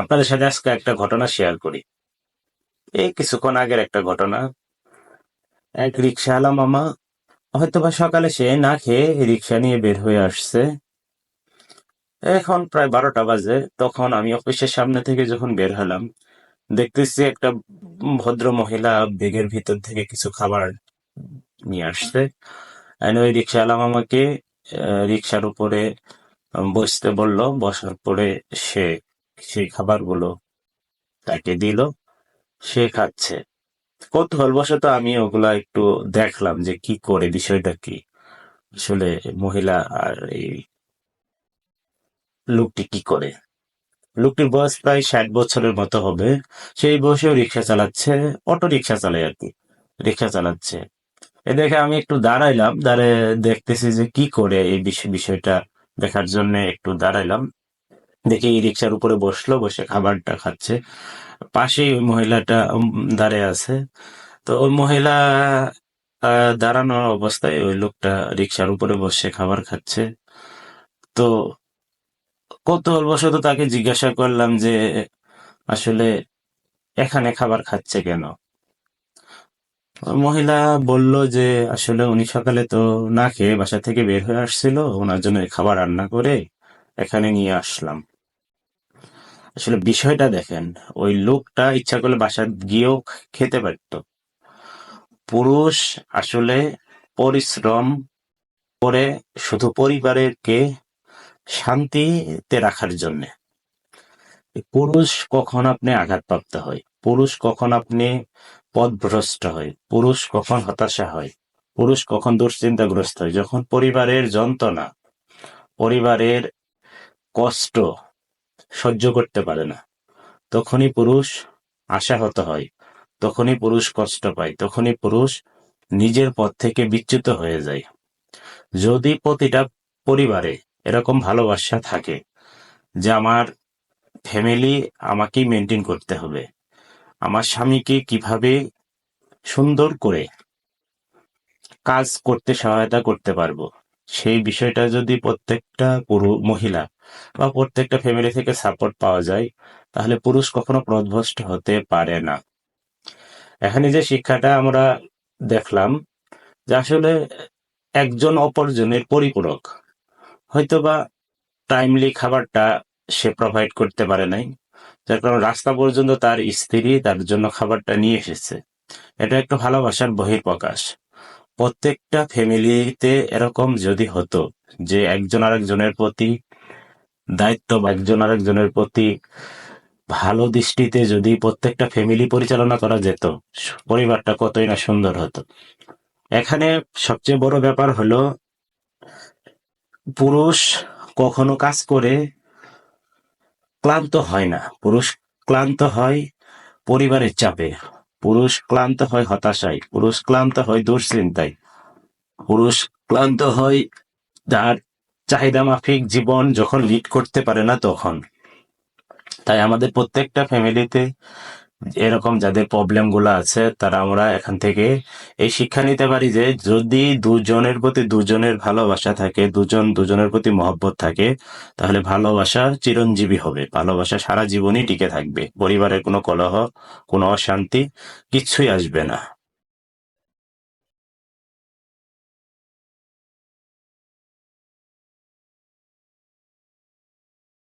আপনাদের সাথে আজকে একটা ঘটনা শেয়ার করি। এই কিছুক্ষণ আগের একটা ঘটনা। এক রিক্সাওয়ালা মামা হয়তো বা সকালে সে না খেয়ে রিক্সা নিয়ে বের হয়ে আসছে। এখন প্রায় বারোটা বাজে, তখন আমি অফিসের সামনে থেকে যখন বের হলাম, দেখতেছি একটা ভদ্র মহিলা ব্যাগের ভিতর থেকে কিছু খাবার নিয়ে আসছে। ওই রিক্সাওয়ালা মামাকে রিক্সার উপরে বসতে বলল, বসার পরে সে সেই খাবারগুলো তাকে দিল, সে খাচ্ছে। কৌতূহলবশত আমি ওগুলা একটু দেখলাম যে কি করে, বিষয়টা কি? আসলে মহিলা আর এই লোকটি কি করে? লোকটির বয়স প্রায় ষাট বছরের মতো হবে। সেই বয়সেও রিক্সা চালাচ্ছে, অটো রিক্সা চালায় আর কি, রিক্সা চালাচ্ছে। এ দেখে আমি একটু দাঁড়াইলাম, দাঁড়ায় দেখতেছি যে কি করে এই বিষ- বিষয়টা দেখার জন্য একটু দাঁড়াইলাম। দেখি রিক্সার উপরে বসল বসে খাবারটা খাচ্ছে। পাশেই ওই মহিলাটা দাঁড়িয়ে আছে। তো ওই মহিলা আহ, দাঁড়ানো অবস্থায় ওই লোকটা রিক্সার উপরে বসে খাবার খাচ্ছে। তো কৌতূহলবশত তাকে জিজ্ঞাসা করলাম যে আসলে এখানে খাবার খাচ্ছে কেন? মহিলা বলল যে আসলে উনি সকালে তো না খেয়ে বাসা থেকে বের হয়ে আসছিল ওনার জন্য খাবার রান্না করে এখানে নিয়ে আসলাম। আসলে বিষয়টা দেখেন, ওই লোকটা ইচ্ছা করলে বাসা গিয়েও খেতে পারতো। পুরুষ আসলে পরিশ্রম করে শুধু পরিবারকে শান্তিতে রাখার জন্য। পুরুষ কখন আপনি আঘাতপ্রাপ্ত হয়? পুরুষ কখন আপনি পথভ্রষ্ট হয়? পুরুষ কখন হতাশা হয়? পুরুষ কখন দুশ্চিন্তাগ্রস্ত হয়? যখন পরিবারের যন্ত্রণা, পরিবারের কষ্ট সহ্য করতে পারে না। তখনই পুরুষ আশাহত হয়, তখনই পুরুষ কষ্ট পায়, তখনই পুরুষ নিজের পথ থেকে বিচ্যুত হয়ে যায়। যদি প্রতিটা পরিবারে এরকম ভালোবাসা থাকে যে, আমার ফ্যামিলি আমাকেই মেনটেন করতে হবে, আমার স্বামীকে কীভাবে সুন্দর করে কাজ করতে সহায়তা করতে পারব সেই বিষয়টা যদি প্রত্যেকটা পুরু, মহিলা বা প্রত্যেকটা ফ্যামিলি থেকে সাপোর্ট পাওয়া যায়, তাহলে পুরুষ কখনো প্রধ্বস্ত হতে পারে না। এখানে যে শিক্ষাটা আমরা দেখলাম যে আসলে একজন অপরজনের পরিপূরক। হয়তোবা টাইমলি খাবারটা সে প্রোভাইড করতে পারে নাই, যার কারণে রাস্তা পর্যন্ত তার স্ত্রী তার জন্য খাবারটা নিয়ে এসেছে। এটা একটা ভালোবাসার বহিঃপ্রকাশ। প্রত্যেকটা ফ্যামিলিতে এরকম যদি হতো যে একজন আরেকজনের প্রতি দায়িত্ব বা একজন আরেকজনের প্রতি ভালো দৃষ্টিতে যদি প্রত্যেকটা ফ্যামিলি পরিচালনা করা যেত, পরিবারটা কতই না সুন্দর হতো। এখানে সবচেয়ে বড় ব্যাপার হলো, পুরুষ কখনো কাজ করে ক্লান্ত হয় না। পুরুষ ক্লান্ত হয় পরিবারের চাপে। পুরুষ ক্লান্ত হয় হতাশায়, পুরুষ ক্লান্ত হয় দুশ্চিন্তায়। পুরুষ ক্লান্ত হয় তার চাহিদা মাফিক জীবন যখন লিড করতে পারে না তখন। তাই আমাদের প্রত্যেকটা ফ্যামিলিতে এরকম যাদের প্রবলেমগুলো আছে, তারা আমরা এখান থেকে এই শিক্ষা নিতে পারি যে, যদি দুজনের প্রতি দুজনের ভালোবাসা থাকে, দুজন দুজনের প্রতি মহব্বত থাকে, তাহলে ভালোবাসা চিরঞ্জীবী হবে। ভালোবাসা সারা জীবনই টিকে থাকবে। পরিবারের কোনো কলহ, কোনো অশান্তি কিচ্ছুই আসবে না।